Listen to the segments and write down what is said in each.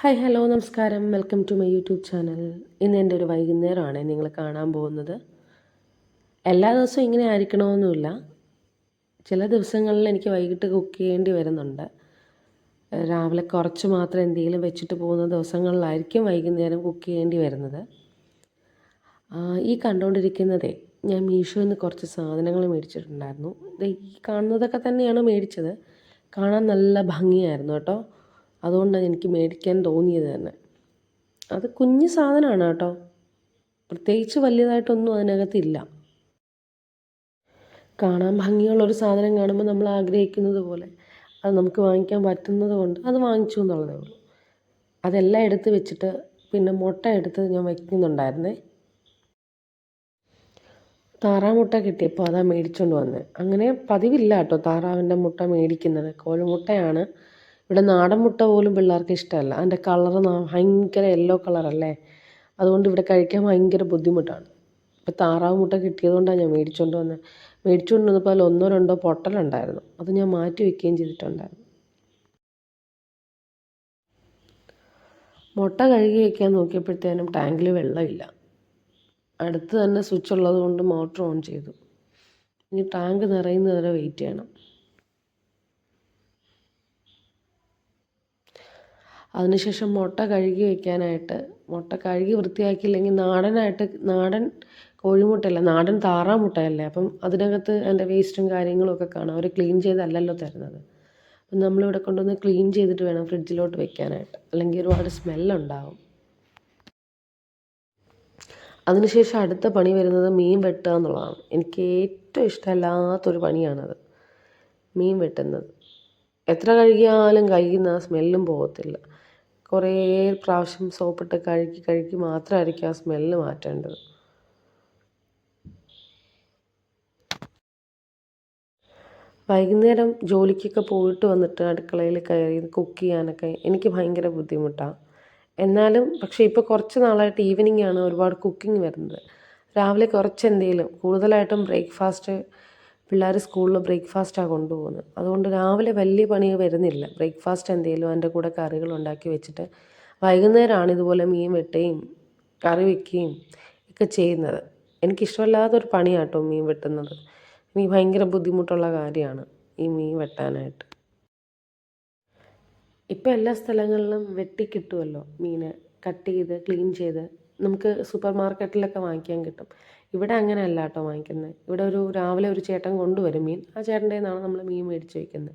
Hi hello നമസ്കാരം. Welcome to my YouTube channel. ഇന്ന് എന്റെ ഒരു വൈകുന്നേരമാണ് നിങ്ങൾ കാണാൻ പോകുന്നത്. എല്ലാ ദിവസവും ഇങ്ങനെ ആയിരിക്കണമെന്നില്ല ചില ദിവസങ്ങളിൽ എനിക്ക് വൈകിട്ട് കുക്ക് ചെയ്യേണ്ടി വരുന്നുണ്ട്. രാവിലെ കുറച്ച് മാത്രം എന്തെങ്കിലും വെച്ചിട്ട് പോകുന്ന ദിവസങ്ങളിലായിരിക്കും വൈകുന്നേരം കുക്ക് ചെയ്യേണ്ടി വരുന്നത്. ഈ കണ്ടുകൊണ്ടിരിക്കുന്നതേ ഞാൻ മീഷോയിൽ നിന്ന് കുറച്ച് സാധനങ്ങൾ മേടിച്ചിട്ടുണ്ടായിരുന്നു. ഈ കാണുന്നതൊക്കെ തന്നെയാണ് മേടിച്ചത്. കാണാൻ നല്ല ഭംഗിയായിരുന്നു കേട്ടോ. അതുകൊണ്ടാണ് എനിക്ക് മേടിക്കാൻ തോന്നിയത് തന്നെ. അത് കുഞ്ഞ് സാധനമാണ് കേട്ടോ. പ്രത്യേകിച്ച് വലിയതായിട്ടൊന്നും അതിനകത്തില്ല. കാണാൻ ഭംഗിയുള്ളൊരു സാധനം കാണുമ്പോൾ നമ്മൾ ആഗ്രഹിക്കുന്നത് പോലെ അത് നമുക്ക് വാങ്ങിക്കാൻ പറ്റുന്നത് കൊണ്ട് അത് വാങ്ങിച്ചു എന്നുള്ളതേ ഉള്ളൂ. അതെല്ലാം എടുത്ത് വെച്ചിട്ട് പിന്നെ മുട്ട എടുത്ത് ഞാൻ വയ്ക്കുന്നുണ്ടായിരുന്നേ. താറാമുട്ട കിട്ടിയപ്പോൾ അതാ മേടിച്ചുകൊണ്ട് വന്നത് അങ്ങനെ പതിവില്ല കേട്ടോ താറാവിന്റെ മുട്ട മേടിക്കുന്നത്. കോഴിമുട്ടയാണ്. ഇവിടെ നാടൻ മുട്ട പോലും പിള്ളേർക്ക് ഇഷ്ടമല്ല. അതിന്റെ കളറ് ഭയങ്കര യെല്ലോ കളറല്ലേ അതുകൊണ്ട് ഇവിടെ കഴിക്കാൻ ഭയങ്കര ബുദ്ധിമുട്ടാണ്. ഇപ്പോൾ താറാവ് മുട്ട കിട്ടിയതുകൊണ്ടാണ് ഞാൻ മേടിച്ചുകൊണ്ട് വന്നത് മേടിച്ചുകൊണ്ട് വന്നപ്പോൾ അതിൽ ഒന്നോ രണ്ടോ പൊട്ടലുണ്ടായിരുന്നു അത് ഞാൻ മാറ്റി വെക്കുകയും ചെയ്തിട്ടുണ്ടായിരുന്നു. മുട്ട കഴുകി വെക്കാൻ നോക്കിയപ്പോഴത്തേനും ടാങ്കിൽ വെള്ളമില്ല. അടുത്ത് തന്നെ സ്വിച്ച് ഉള്ളത് കൊണ്ട് മോട്ടർ ഓൺ ചെയ്തു. ഇനി ടാങ്ക് നിറയുന്നത് വരെ വെയിറ്റ് ചെയ്യണം. അതിനുശേഷം മുട്ട കഴുകി വെക്കാനായിട്ട് മുട്ട കഴുകി വൃത്തിയാക്കിയില്ലെങ്കിൽ നാടനായിട്ട് നാടൻ കോഴിമുട്ടയല്ല നാടൻ താറാമുട്ടയല്ലേ? അപ്പം അതിനകത്ത് അതിന്റെ വേസ്റ്റും കാര്യങ്ങളും ഒക്കെ കാണും. അവർ ക്ലീൻ ചെയ്തല്ലല്ലോ തരുന്നത്. അപ്പം നമ്മളിവിടെ കൊണ്ടുവന്ന് ക്ലീൻ ചെയ്തിട്ട് വേണം ഫ്രിഡ്ജിലോട്ട് വെക്കാനായിട്ട്. അല്ലെങ്കിൽ ഒരുപാട് സ്മെല്ലുണ്ടാവും. അതിനുശേഷം അടുത്ത പണി വരുന്നത് മീൻ വെട്ടുക എന്നുള്ളതാണ്. എനിക്ക് ഏറ്റവും ഇഷ്ടമല്ലാത്തൊരു പണിയാണത് മീൻ വെട്ടുന്നത്. എത്ര കഴുകിയാലും കഴുകുന്ന സ്മെല്ലും പോകത്തില്ല. കുറേ പ്രാവശ്യം സോപ്പിട്ട് കഴുകി കഴുകി മാത്രമായിരിക്കും ആ സ്മെല്ല് മാറ്റേണ്ടത്. വൈകുന്നേരം ജോലിക്കൊക്കെ പോയിട്ട് വന്നിട്ട് അടുക്കളയിൽ കയറി കുക്ക് ചെയ്യാനൊക്കെ എനിക്ക് ഭയങ്കര ബുദ്ധിമുട്ടാണ് എന്നാലും പക്ഷേ ഇപ്പോൾ കുറച്ച് നാളായിട്ട് ഈവനിങ് ആണ് ഒരുപാട് കുക്കിംഗ് വരുന്നത്. രാവിലെ കുറച്ച് എന്തെങ്കിലും കൂടുതലായിട്ടും ബ്രേക്ക്ഫാസ്റ്റ് പിള്ളേർ സ്കൂളിൽ ബ്രേക്ക്ഫാസ്റ്റാണ് കൊണ്ടുപോകുന്നത്. അതുകൊണ്ട് രാവിലെ വലിയ പണി വരുന്നില്ല. ബ്രേക്ക്ഫാസ്റ്റ് എന്തെങ്കിലും അതിന്റെ കൂടെ കറികൾ ഉണ്ടാക്കി വെച്ചിട്ട് വൈകുന്നേരമാണ് ഇതുപോലെ മീൻ വെട്ടുകയും കറി വെക്കുകയും ഒക്കെ ചെയ്യുന്നത്. എനിക്കിഷ്ടമല്ലാത്തൊരു പണിയാട്ടോ മീൻ വെട്ടുന്നത്. എനിക്ക് ഭയങ്കര ബുദ്ധിമുട്ടുള്ള കാര്യമാണ് ഈ മീൻ വെട്ടാനായിട്ട്. ഇപ്പം എല്ലാ സ്ഥലങ്ങളിലും വെട്ടി കിട്ടുമല്ലോ മീൻ കട്ട് ചെയ്ത് ക്ലീൻ ചെയ്ത്. നമുക്ക് സൂപ്പർ മാർക്കറ്റിലൊക്കെ വാങ്ങിക്കാൻ കിട്ടും. ഇവിടെ അങ്ങനെ അല്ല കേട്ടോ വാങ്ങിക്കുന്നത്. ഇവിടെ ഒരു രാവിലെ ഒരു ചേട്ടൻ കൊണ്ടുവരും മീൻ. ആ ചേട്ടന്റെ നിന്നാണ് നമ്മൾ മീൻ മേടിച്ച് വയ്ക്കുന്നത്.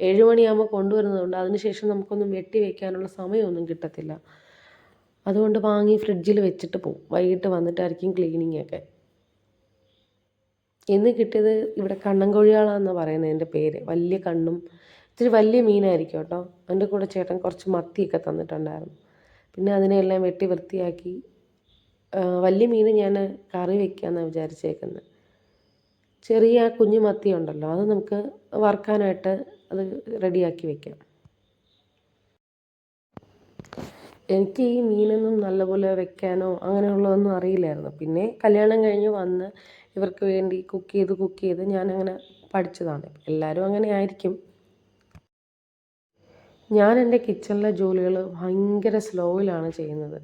ഏഴ് മണിയാകുമ്പോൾ കൊണ്ടുവരുന്നതുകൊണ്ട് അതിന് ശേഷം നമുക്കൊന്നും വെട്ടി വയ്ക്കാനുള്ള സമയമൊന്നും കിട്ടത്തില്ല. അതുകൊണ്ട് വാങ്ങി ഫ്രിഡ്ജിൽ വെച്ചിട്ട് പോകും വൈകിട്ട് വന്നിട്ടായിരിക്കും ക്ലീനിങ് ഒക്കെ ഇന്ന് കിട്ടിയത് ഇവിടെ കണ്ണൻകോഴികളാണെന്ന് പറയുന്നത് എന്റെ പേര്. വലിയ കണ്ണും ഇത്തിരി വലിയ മീനായിരിക്കും കേട്ടോ. അതിന്റെ കൂടെ ചേട്ടൻ കുറച്ച് മത്തിയൊക്കെ തന്നിട്ടുണ്ടായിരുന്നു. പിന്നെ അതിനെയെല്ലാം വെട്ടി വൃത്തിയാക്കി വലിയ മീൻ ഞാൻ കറി വയ്ക്കാമെന്നാണ് വിചാരിച്ചേക്കുന്നത് ചെറിയ ആ കുഞ്ഞു മത്തി ഉണ്ടല്ലോ അത് നമുക്ക് വറുക്കാനായിട്ട് അത് റെഡിയാക്കി വെക്കാം. എനിക്ക് ഈ മീനൊന്നും നല്ലപോലെ വെക്കാനോ അങ്ങനെയുള്ളതൊന്നും അറിയില്ലായിരുന്നു. പിന്നെ കല്യാണം കഴിഞ്ഞ് വന്ന് ഇവർക്ക് വേണ്ടി കുക്ക് ചെയ്ത് കുക്ക് ചെയ്ത് ഞാനങ്ങനെ പഠിച്ചതാണ്. എല്ലാവരും അങ്ങനെ ആയിരിക്കും. ഞാൻ എന്റെ കിച്ചണിലെ ജോലികൾ ഭയങ്കര സ്ലോയിലാണ് ചെയ്യുന്നത്.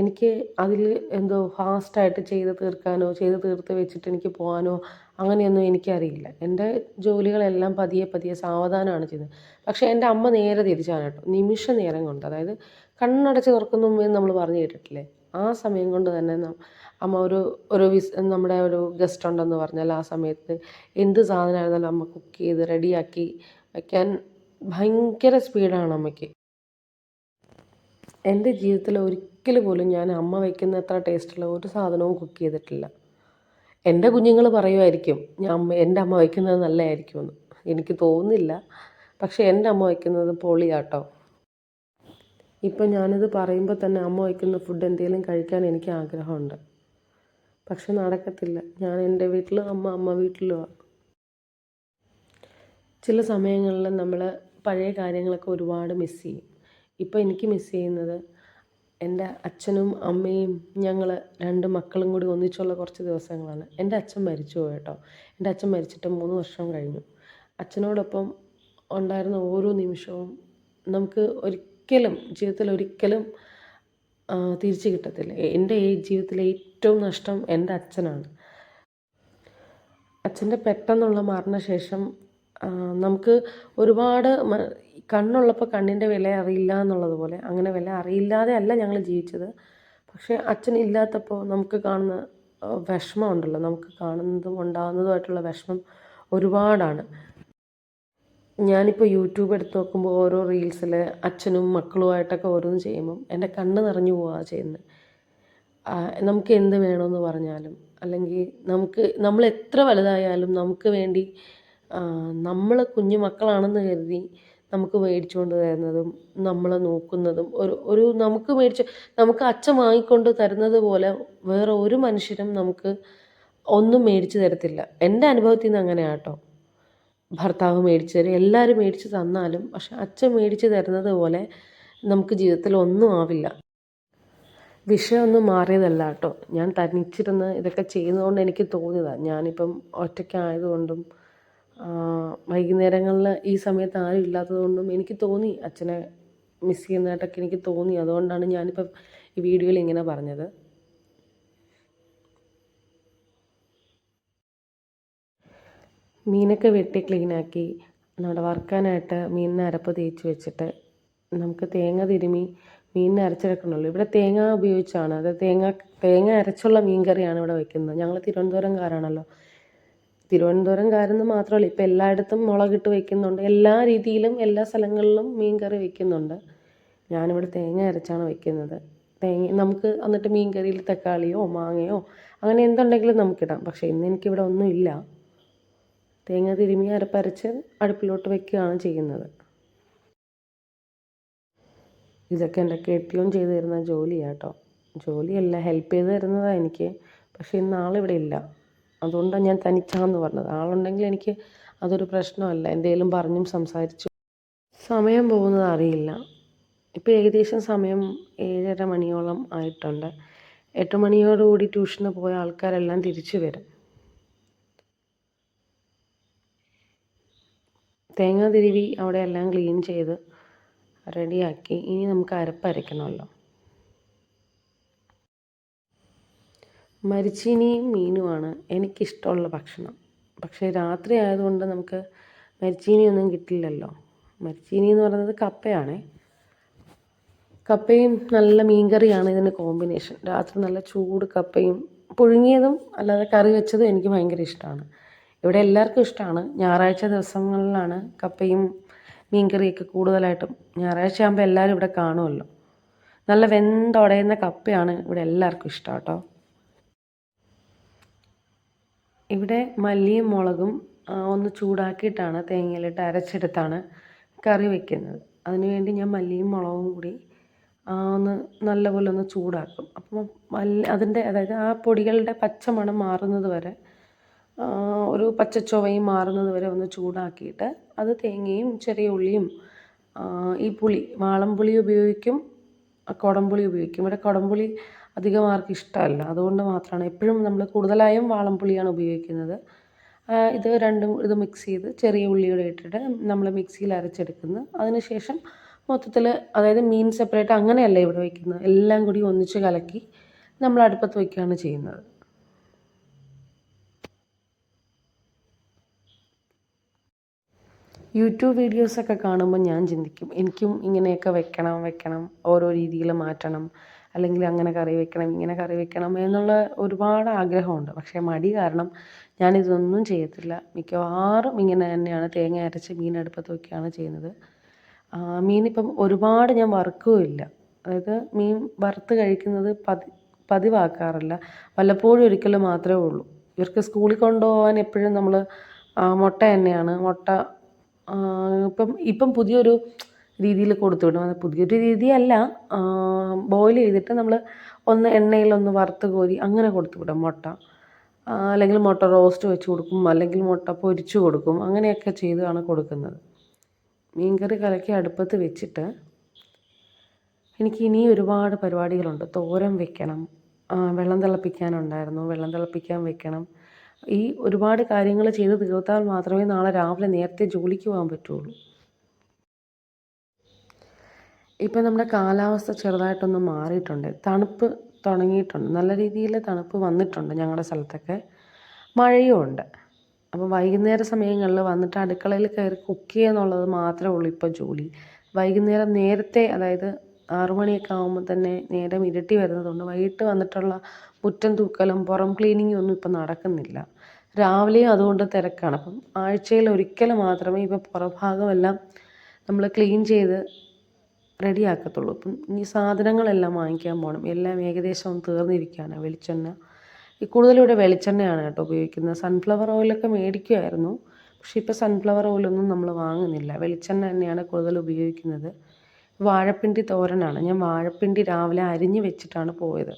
എനിക്ക് അതിൽ എന്തോ ഫാസ്റ്റായിട്ട് ചെയ്ത് തീർക്കാനോ ചെയ്ത് തീർത്ത് വെച്ചിട്ട് എനിക്ക് പോകാനോ അങ്ങനെയൊന്നും എനിക്കറിയില്ല. എന്റെ ജോലികളെല്ലാം പതിയെ പതിയെ സാവധാനമാണ് ചെയ്തത് പക്ഷേ എന്റെ അമ്മ നേരെ തിരിച്ചാണ് കേട്ടോ. നിമിഷ നേരം കൊണ്ട്. അതായത് കണ്ണടച്ച് തുറക്കുന്ന മുമ്പേ നമ്മൾ പറഞ്ഞു കേട്ടിട്ടില്ലേ? ആ സമയം കൊണ്ട് തന്നെ അമ്മ ഒരു ഒരു വിസ് നമ്മുടെ ഒരു ഗസ്റ്റ് ഉണ്ടെന്ന് പറഞ്ഞാൽ ആ സമയത്ത് എന്ത് സാധനമായിരുന്നാലും അമ്മ കുക്ക് ചെയ്ത് റെഡിയാക്കി വയ്ക്കാൻ ഭയങ്കര സ്പീഡാണ് അമ്മയ്ക്ക്. എന്റെ ജീവിതത്തിൽ ഒരിക്കൽ പോലും ഞാൻ അമ്മ വയ്ക്കുന്ന അത്ര ടേസ്റ്റുള്ള ഒരു സാധനവും കുക്ക് ചെയ്തിട്ടില്ല. എന്റെ കുഞ്ഞുങ്ങൾ പറയുമായിരിക്കും ഞാൻ അമ്മ എന്റെ അമ്മ വയ്ക്കുന്നത് നല്ലതായിരിക്കുമെന്ന്. എനിക്ക് തോന്നുന്നില്ല. പക്ഷേ എന്റെ അമ്മ വയ്ക്കുന്നത് പൊളിയാട്ടോ. ഇപ്പം ഞാനിത് പറയുമ്പോൾ തന്നെ അമ്മ വയ്ക്കുന്ന ഫുഡ് എന്തെങ്കിലും കഴിക്കാൻ എനിക്ക് ആഗ്രഹമുണ്ട്. പക്ഷെ നടക്കത്തില്ല. ഞാൻ എന്റെ വീട്ടിലും അമ്മ അമ്മ വീട്ടിലുമാണ് ചില സമയങ്ങളിൽ നമ്മൾ പഴയ കാര്യങ്ങളൊക്കെ ഒരുപാട് മിസ് ചെയ്യും. ഇപ്പോൾ എനിക്ക് മിസ് ചെയ്യുന്നത് എന്റെ അച്ഛനും അമ്മയും ഞങ്ങൾ രണ്ട് മക്കളും കൂടി ഒന്നിച്ചുള്ള കുറച്ച് ദിവസങ്ങളാണ്. എന്റെ അച്ഛൻ മരിച്ചു പോയി കേട്ടോ. എന്റെ അച്ഛൻ മരിച്ചിട്ട് മൂന്ന് വർഷം കഴിഞ്ഞു. അച്ഛനോടൊപ്പം ഉണ്ടായിരുന്ന ഓരോ നിമിഷവും നമുക്ക് ഒരിക്കലും ജീവിതത്തിൽ ഒരിക്കലും തിരിച്ചു കിട്ടത്തില്ല. എന്റെ ഈ ജീവിതത്തിലെ ഏറ്റവും നഷ്ടം എന്റെ അച്ഛനാണ്. അച്ഛന്റെ പെട്ടെന്നുള്ള മരണശേഷം നമുക്ക് ഒരുപാട് കണ്ണുള്ളപ്പോൾ കണ്ണിന്റെ വില അറിയില്ല എന്നുള്ളതുപോലെ അങ്ങനെ വില അറിയില്ലാതെ അല്ല ഞങ്ങൾ ജീവിച്ചത്. പക്ഷേ അച്ഛൻ ഇല്ലാത്തപ്പോൾ നമുക്ക് കാണുന്ന വിഷമം ഉണ്ടല്ലോ നമുക്ക് കാണുന്നതും ഉണ്ടാകുന്നതുമായിട്ടുള്ള വിഷമം ഒരുപാടാണ്. ഞാനിപ്പോൾ യൂട്യൂബ് എടുത്ത് നോക്കുമ്പോൾ ഓരോ റീൽസിൽ അച്ഛനും മക്കളുമായിട്ടൊക്കെ ഓരോന്ന് ചെയ്യുമ്പം എന്റെ കണ്ണ് നിറഞ്ഞു പോവുക ചെയ്യുന്നത് നമുക്ക് എന്ത് വേണമെന്ന് പറഞ്ഞാലും അല്ലെങ്കിൽ നമുക്ക് നമ്മൾ എത്ര വലുതായാലും നമുക്ക് വേണ്ടി നമ്മൾ കുഞ്ഞു മക്കളാണെന്ന് കരുതി നമുക്ക് മേടിച്ചുകൊണ്ട് തരുന്നതും നമ്മളെ നോക്കുന്നതും ഒരു ഒരു നമുക്ക് മേടിച്ച് നമുക്ക് അച്ഛൻ വാങ്ങിക്കൊണ്ട് തരുന്നത് പോലെ വേറെ ഒരു മനുഷ്യരും നമുക്ക് ഒന്നും മേടിച്ച് തരത്തില്ല. എന്റെ അനുഭവത്തിൽ നിന്ന് അങ്ങനെയാണ് കേട്ടോ ഭർത്താവ് മേടിച്ച് തരും എല്ലാവരും മേടിച്ച് തന്നാലും പക്ഷെ അച്ഛൻ മേടിച്ച് തരുന്നത് പോലെ നമുക്ക് ജീവിതത്തിൽ ഒന്നും ആവില്ല. വിഷയമൊന്നും മാറിയതല്ല കേട്ടോ ഞാൻ തനിച്ചിരുന്ന് ഇതൊക്കെ ചെയ്യുന്നതുകൊണ്ട് എനിക്ക് തോന്നിയതാണ് ഞാനിപ്പം ഒറ്റയ്ക്കായതുകൊണ്ടും വൈകുന്നേരങ്ങളിൽ ഈ സമയത്ത് ആരും ഇല്ലാത്തതുകൊണ്ടും എനിക്ക് തോന്നി അച്ഛനെ മിസ് ചെയ്യുന്നതായിട്ടൊക്കെ എനിക്ക് തോന്നി. അതുകൊണ്ടാണ് ഞാനിപ്പം ഈ വീഡിയോയിൽ ഇങ്ങനെ പറഞ്ഞത്. മീനൊക്കെ വെട്ടി ക്ലീനാക്കി നമ്മുടെ വറുക്കാനായിട്ട് മീനിന് അരപ്പ് തേച്ച് വെച്ചിട്ട് നമുക്ക് തേങ്ങ തിരുമി മീനിനെ അരച്ചെടുക്കണമല്ലോ. ഇവിടെ തേങ്ങ ഉപയോഗിച്ചാണ്. അത് തേങ്ങ തേങ്ങ അരച്ചുള്ള മീൻ കറിയാണ് ഇവിടെ വയ്ക്കുന്നത് ഞങ്ങൾ തിരുവനന്തപുരംകാരാണല്ലോ. തിരുവനന്തപുരംകാരെന്ന് മാത്രമല്ല ഇപ്പം എല്ലായിടത്തും മുളകിട്ട് വെക്കുന്നുണ്ട്. എല്ലാ രീതിയിലും എല്ലാ സ്ഥലങ്ങളിലും മീൻ കറി വെക്കുന്നുണ്ട്. ഞാനിവിടെ തേങ്ങ അരച്ചാണ് വെക്കുന്നത്. തേങ്ങ നമുക്ക് എന്നിട്ട് മീൻ കറിയിൽ തക്കാളിയോ മാങ്ങയോ അങ്ങനെ എന്തുണ്ടെങ്കിലും നമുക്കിടാം. പക്ഷേ ഇന്ന് എനിക്കിവിടെ ഒന്നുമില്ല തേങ്ങ തിരുമ്മി അരപ്പരച്ച് അടുപ്പിലോട്ട് വെക്കുകയാണ് ചെയ്യുന്നത്. ഇതൊക്കെ എന്റെ കെട്ടിയോൻ ചെയ്തു തരുന്ന ജോലിയാണ് കേട്ടോ ജോലിയല്ല ഹെൽപ്പ് ചെയ്ത് തരുന്നതാണ് എനിക്ക്. പക്ഷേ ഇന്ന് ആളിവിടെ ഇല്ല. അതുകൊണ്ടാണ് ഞാൻ തനിച്ചാന്ന് പറഞ്ഞത്. ആളുണ്ടെങ്കിൽ എനിക്ക് അതൊരു പ്രശ്നമല്ല. എന്തെങ്കിലും പറഞ്ഞും സംസാരിച്ചു. സമയം പോകുന്നത് അറിയില്ല. ഇപ്പോൾ ഏകദേശം സമയം ഏഴര മണിയോളം ആയിട്ടുണ്ട്. എട്ട് മണിയോടുകൂടി ട്യൂഷന് പോയ ആൾക്കാരെല്ലാം തിരിച്ചു വരും. തേങ്ങ തിരുവി അവിടെ എല്ലാം ക്ലീൻ ചെയ്ത് റെഡിയാക്കി. ഇനി നമുക്ക് അരപ്പരയ്ക്കണമല്ലോ മരിച്ചീനിയും മീനുമാണ് എനിക്കിഷ്ടമുള്ള ഭക്ഷണം. പക്ഷേ രാത്രി ആയതുകൊണ്ട് നമുക്ക് മരിച്ചീനിയൊന്നും കിട്ടില്ലല്ലോ. മരിച്ചീനി എന്ന് പറയുന്നത് കപ്പയാണ്. കപ്പയും നല്ല മീൻകറിയാണ് ഇതിന് കോമ്പിനേഷൻ. രാത്രി നല്ല ചൂട് കപ്പയും പുഴുങ്ങിയതും അല്ലാതെ കറി വെച്ചതും എനിക്ക് ഭയങ്കര ഇഷ്ടമാണ്. ഇവിടെ എല്ലാവർക്കും ഇഷ്ടമാണ്. ഞായറാഴ്ച ദിവസങ്ങളിലാണ് കപ്പയും മീൻകറിയൊക്കെ കൂടുതലായിട്ടും. ഞായറാഴ്ച ആകുമ്പോൾ എല്ലാവരും ഇവിടെ കാണുമല്ലോ. നല്ല വെന്തുടയുന്ന കപ്പയാണ് ഇവിടെ എല്ലാവർക്കും ഇഷ്ടം കേട്ടോ. ഇവിടെ മല്ലിയും മുളകും ഒന്ന് ചൂടാക്കിയിട്ടാണ് തേങ്ങയിലിട്ട് അരച്ചെടുത്താണ് കറി വെക്കുന്നത്. അതിനുവേണ്ടി ഞാൻ മല്ലിയും മുളകും കൂടി ഒന്ന് നല്ലപോലെ ഒന്ന് ചൂടാക്കും. അപ്പം മല്ലി അതിന്റെ അതായത് ആ പൊടികളുടെ പച്ചമണം മാറുന്നത് വരെ ഒരു പച്ചച്ചുവയും മാറുന്നത് വരെ ഒന്ന് ചൂടാക്കിയിട്ട് അത് തേങ്ങയും ചെറിയ ഉള്ളിയും ഈ പുളി വാളംപുളി ഉപയോഗിക്കും കുടംപുളി ഉപയോഗിക്കും. ഇവിടെ കുടംപുളി അധികം ആർക്കും ഇഷ്ടമല്ല. അതുകൊണ്ട് മാത്രമാണ് എപ്പോഴും നമ്മൾ കൂടുതലായും വാളൻപുളിയാണ് ഉപയോഗിക്കുന്നത്. ഇത് രണ്ടും ഇത് മിക്സ് ചെയ്ത് ചെറിയ ഉള്ളിയുടെ ഇട്ടിട്ട് നമ്മൾ മിക്സിയിൽ അരച്ചെടുക്കുന്നു. അതിനുശേഷം മൊത്തത്തിൽ അതായത് മീൻ സെപ്പറേറ്റ് അങ്ങനെയല്ല ഇവിടെ വയ്ക്കുന്നത് എല്ലാം കൂടി ഒന്നിച്ച് കലക്കി നമ്മൾ അടുപ്പത്ത് വയ്ക്കുകയാണ് ചെയ്യുന്നത്. യൂട്യൂബ് വീഡിയോസൊക്കെ കാണുമ്പോൾ ഞാൻ ചിന്തിക്കും എനിക്കും ഇങ്ങനെയൊക്കെ വെക്കണം വെക്കണം ഓരോ രീതിയിൽ മാറ്റണം. അല്ലെങ്കിൽ അങ്ങനെ കറി വെക്കണം ഇങ്ങനെ കറി വെക്കണം എന്നുള്ള ഒരുപാട് ആഗ്രഹമുണ്ട്. പക്ഷേ മടി കാരണം ഞാനിതൊന്നും ചെയ്യത്തില്ല. മിക്കവാറും ഇങ്ങനെ തന്നെയാണ് തേങ്ങ അരച്ച് മീൻ അടുപ്പത്ത് വയ്ക്കുകയാണ് ചെയ്യുന്നത്. മീനിപ്പം ഒരുപാട് ഞാൻ വറുക്കുമില്ല അതായത് മീൻ വറുത്ത് കഴിക്കുന്നത് പതി പതിവാക്കാറില്ല. വല്ലപ്പോഴും ഒരിക്കൽ മാത്രമേ ഉള്ളൂ. ഇവർക്ക് സ്കൂളിൽ കൊണ്ടുപോകാൻ എപ്പോഴും നമ്മൾ മുട്ട തന്നെയാണ്. മുട്ട ഇപ്പം ഇപ്പം പുതിയൊരു രീതിയിൽ കൊടുത്തു വിടും അത് പുതിയൊരു രീതിയല്ല. ബോയിൽ ചെയ്തിട്ട് നമ്മൾ ഒന്ന് എണ്ണയിലൊന്ന് വറുത്ത് കോരി അങ്ങനെ കൊടുത്തു വിടും മുട്ട അല്ലെങ്കിൽ മുട്ട റോസ്റ്റ് വെച്ച് കൊടുക്കും. അല്ലെങ്കിൽ മുട്ട പൊരിച്ച് കൊടുക്കും. അങ്ങനെയൊക്കെ ചെയ്താണ് കൊടുക്കുന്നത്. മീൻകറി കലക്കി അടുപ്പത്ത് വെച്ചിട്ട് എനിക്ക് ഇനി ഒരുപാട് പരിപാടികളുണ്ട്. തോരൻ വെക്കണം. വെള്ളം തിളപ്പിക്കാനുണ്ടായിരുന്നു. വെള്ളം തിളപ്പിക്കാൻ വെക്കണം. ഈ ഒരുപാട് കാര്യങ്ങൾ ചെയ്ത് തീർത്താൽ മാത്രമേ നാളെ രാവിലെ നേരത്തെ ജോലിക്ക് പോകാൻ പറ്റുള്ളൂ. ഇപ്പം നമ്മുടെ കാലാവസ്ഥ ചെറുതായിട്ടൊന്ന് മാറിയിട്ടുണ്ട്. തണുപ്പ് തുടങ്ങിയിട്ടുണ്ട്. നല്ല രീതിയിൽ തണുപ്പ് വന്നിട്ടുണ്ട് ഞങ്ങളുടെ സ്ഥലത്തൊക്കെ. മഴയും ഉണ്ട്. അപ്പോൾ വൈകുന്നേര സമയങ്ങളിൽ വന്നിട്ട് അടുക്കളയിൽ കയറി കുക്ക് ചെയ്യുക എന്നുള്ളത് മാത്രമേ ഉള്ളൂ ഇപ്പോൾ ജോലി. വൈകുന്നേരം നേരത്തെ അതായത് ആറു മണിയൊക്കെ ആകുമ്പോൾ തന്നെ നേരം ഇരട്ടി വരുന്നതുകൊണ്ട് വൈകിട്ട് വന്നിട്ടുള്ള മുറ്റം തൂക്കലും പുറം ക്ലീനിങ്ങും ഒന്നും ഇപ്പം നടക്കുന്നില്ല. രാവിലെയും അതുകൊണ്ട് തിരക്കാണ്. അപ്പം ആഴ്ചയിൽ ഒരിക്കൽ മാത്രമേ ഇപ്പോൾ പുറഭാഗമെല്ലാം നമ്മൾ ക്ലീൻ ചെയ്ത് റെഡിയാക്കത്തുള്ളൂ. അപ്പം ഈ സാധനങ്ങളെല്ലാം വാങ്ങിക്കാൻ പോകണം എല്ലാം ഏകദേശം തീർന്നിരിക്കുകയാണ് വെളിച്ചെണ്ണ. ഈ കൂടുതലും ഇവിടെ വെളിച്ചെണ്ണയാണ് കേട്ടോ ഉപയോഗിക്കുന്നത്. സൺഫ്ലവർ ഓയിലൊക്കെ മേടിക്കുമായിരുന്നു പക്ഷേ ഇപ്പോൾ സൺഫ്ലവർ ഓയിലൊന്നും നമ്മൾ വാങ്ങുന്നില്ല. വെളിച്ചെണ്ണ തന്നെയാണ് കൂടുതൽ ഉപയോഗിക്കുന്നത്. വാഴപ്പിണ്ടി തോരനാണ്. ഞാൻ വാഴപ്പിണ്ടി രാവിലെ അരിഞ്ഞ് വെച്ചിട്ടാണ് പോയത്.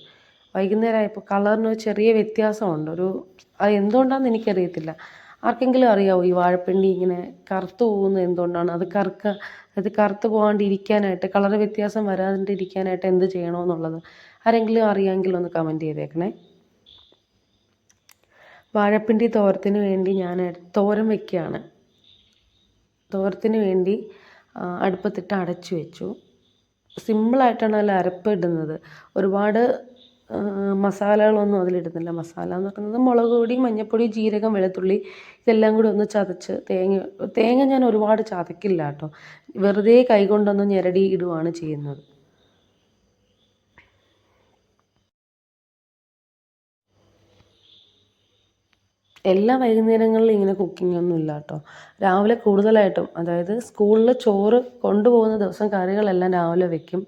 വൈകുന്നേരം ആയപ്പോൾ കളറിന് ചെറിയ വ്യത്യാസമുണ്ട്. ഒരു അത് എന്തുകൊണ്ടാണെന്ന് എനിക്കറിയത്തില്ല. ആർക്കെങ്കിലും അറിയാമോ ഈ വാഴപ്പിണ്ടി ഇങ്ങനെ കറുത്ത് പോകുന്നത് എന്തുകൊണ്ടാണ്? അത് കറുക്ക അത് കറുത്ത് പോകാണ്ടിരിക്കാനായിട്ട് കളർ വ്യത്യാസം വരാണ്ടിരിക്കാനായിട്ട് എന്ത് ചെയ്യണമെന്നുള്ളത് ആരെങ്കിലും അറിയാമെങ്കിൽ ഒന്ന് കമന്റ് ചെയ്തേക്കണേ. വാഴപ്പിണ്ടി തോരത്തിന് വേണ്ടി ഞാൻ തോരൻ വെക്കുകയാണ്. തോരത്തിന് വേണ്ടി അടുപ്പത്തിട്ട് അടച്ചു വെച്ചു. സിമ്പിളായിട്ടാണ് അതിൽ അരപ്പ് ഇടുന്നത്. ഒരുപാട് മസാലകളൊന്നും അതിലിടുന്നില്ല. മസാല എന്ന് പറയുന്നത് മുളക് പൊടി മഞ്ഞൾപ്പൊടി ജീരകം വെളുത്തുള്ളി ഇതെല്ലാം കൂടി ഒന്ന് ചതച്ച് തേങ്ങ തേങ്ങ ഞാൻ ഒരുപാട് ചതക്കില്ല കേട്ടോ. വെറുതെ കൈകൊണ്ടൊന്ന് ഞെരടി ഇടുവാണ് ചെയ്യുന്നത്. എല്ലാ വൈകുന്നേരങ്ങളിലും ഇങ്ങനെ കുക്കിംഗ് ഒന്നും ഇല്ല കേട്ടോ. രാവിലെ കൂടുതലായിട്ടും അതായത് സ്കൂളിൽ ചോറ് കൊണ്ടുപോകുന്ന ദിവസം കറികളെല്ലാം രാവിലെ വെക്കും.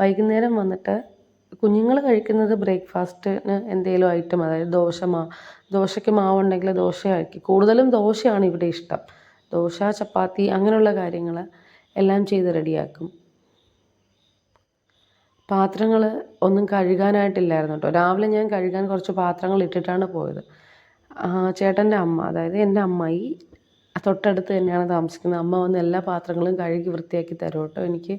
വൈകുന്നേരം വന്നിട്ട് കുഞ്ഞുങ്ങൾ കഴിക്കുന്നത് ബ്രേക്ക്ഫാസ്റ്റിന് എന്തെങ്കിലും ഐറ്റം അതായത് ദോശ മാ ദോശയ്ക്ക് മാവുണ്ടെങ്കിൽ ദോശയാക്കി കൂടുതലും ദോശയാണ് ഇവിടെ ഇഷ്ടം. ദോശ ചപ്പാത്തി അങ്ങനെയുള്ള കാര്യങ്ങൾ എല്ലാം ചെയ്ത് റെഡിയാക്കും. പാത്രങ്ങൾ ഒന്നും കഴുകാനായിട്ടില്ലായിരുന്നു കേട്ടോ. രാവിലെ ഞാൻ കഴുകാൻ കുറച്ച് പാത്രങ്ങൾ ഇട്ടിട്ടാണ് പോയത്. ചേട്ടന്റെ അമ്മ അതായത് എന്റെ അമ്മായി തൊട്ടടുത്ത് തന്നെയാണ് താമസിക്കുന്നത്. അമ്മ വന്ന് എല്ലാ പാത്രങ്ങളും കഴുകി വൃത്തിയാക്കി തരും കേട്ടോ. എനിക്ക്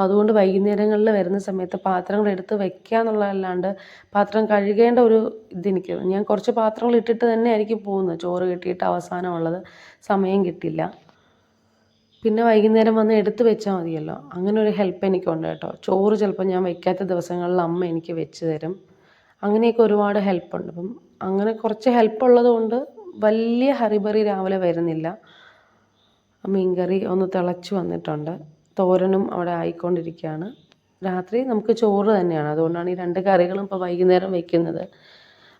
അപ്പോൾ അതുകൊണ്ട് വൈകുന്നേരങ്ങളിൽ വരുന്ന സമയത്ത് പാത്രങ്ങൾ എടുത്ത് വെക്കുക എന്നുള്ളതല്ലാണ്ട് പാത്രം കഴുകേണ്ട ഒരു ഇതെനിക്ക് ഞാൻ കുറച്ച് പാത്രങ്ങൾ ഇട്ടിട്ട് തന്നെ ആയിരിക്കും പോകുന്നത്. ചോറ് കിട്ടിയിട്ട് അവസാനമുള്ളത് സമയം കിട്ടില്ല. പിന്നെ വൈകുന്നേരം വന്ന് എടുത്ത് വെച്ചാൽ മതിയല്ലോ. അങ്ങനെ ഒരു ഹെൽപ്പ് എനിക്കുണ്ട് കേട്ടോ. ചോറ് ചിലപ്പോൾ ഞാൻ വയ്ക്കാത്ത ദിവസങ്ങളിൽ അമ്മ എനിക്ക് വെച്ച് തരും. അങ്ങനെയൊക്കെ ഒരുപാട് ഹെൽപ്പുണ്ട്. അപ്പം അങ്ങനെ കുറച്ച് ഹെൽപ്പ് ഉള്ളതുകൊണ്ട് വലിയ ഹറിബറി രാവിലെ വരുന്നില്ല. മീൻകറി ഒന്ന് തിളച്ച് വന്നിട്ടുണ്ട്. തോരനും അവിടെ ആയിക്കൊണ്ടിരിക്കുകയാണ്. രാത്രി നമുക്ക് ചോറ് തന്നെയാണ്. അതുകൊണ്ടാണ് ഈ രണ്ട് കറികളും ഇപ്പോൾ വൈകുന്നേരം വയ്ക്കുന്നത്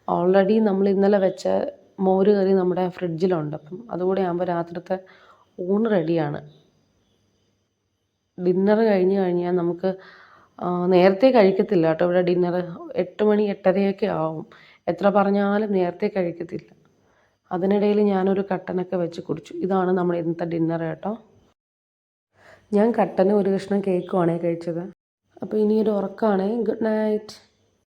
ഓൾറെഡി നമ്മൾ ഇന്നലെ വെച്ച മോര് കറി നമ്മുടെ ഫ്രിഡ്ജിലുണ്ട്. അപ്പം അതുകൂടെ ആകുമ്പോൾ രാത്രിത്തെ ഊണ് റെഡിയാണ്. ഡിന്നർ കഴിഞ്ഞ് കഴിഞ്ഞാൽ നമുക്ക് നേരത്തെ കഴിക്കത്തില്ല കേട്ടോ. ഇവിടെ ഡിന്നർ എട്ട് മണി എട്ടരയൊക്കെ ആവും. എത്ര പറഞ്ഞാലും നേരത്തെ കഴിക്കത്തില്ല. അതിനിടയിൽ ഞാനൊരു കട്ടനൊക്കെ വെച്ച് കുടിച്ചു. ഇതാണ് നമ്മുടെ ഇന്നത്തെ ഡിന്നർ കേട്ടോ. ഞാൻ കട്ടനും ഒരു കഷ്ണം കേക്കുവാണേ കഴിച്ചത്. അപ്പോൾ ഇനിയൊരു ഉറക്കമാണേ ഗുഡ് നൈറ്റ്